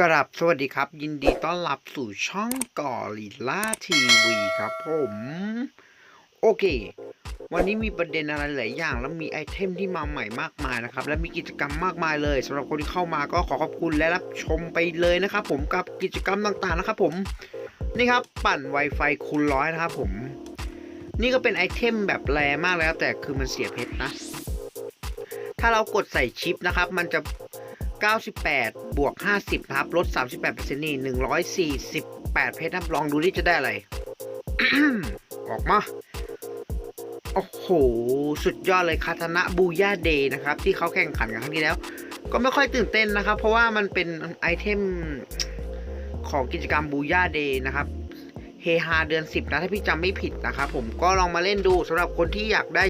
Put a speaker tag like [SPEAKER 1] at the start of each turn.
[SPEAKER 1] กราบสวัสดีครับ ยินดีต้อนรับสู่ช่องก่อลิล่าทีวีครับผม โอเค วันนี้มีประเด็นอะไรหลายอย่าง แล้วมีไอเทมที่มาใหม่มากมายนะครับ และมีกิจกรรมมากมายเลยสำหรับคนที่เข้ามาก็ขอขอบคุณและรับชมไปเลยนะครับผมกับกิจกรรมต่างๆนะครับผมนี่ครับปั่น Wi-Fi คูณร้อยนะครับผม นี่ก็เป็นไอเทมแบบแรมากแล้วแต่คือมันเสียเพชรนะถ้าเรากดใส่ชิปนะครับ มันจะ 98 บวก 50 ครับลด 38%นี่148 เพชรนะครับลองดูที่จะได้อะไร ออกมา โอ้โห สุดยอดเลยคาตานะบูย่าเดย์นะครับ ที่เขาแข่งขันกันครั้งที่แล้ว ก็ไม่ค่อยตื่นเต้นนะครับ เพราะว่ามันเป็นไอเทมของกิจกรรมบูย่าเดย์นะครับเฮฮาเดือน 10 นะ ถ้าพี่จำไม่ผิดนะครับผมก็ลองมาเล่นดูสำหรับคนที่อยากได้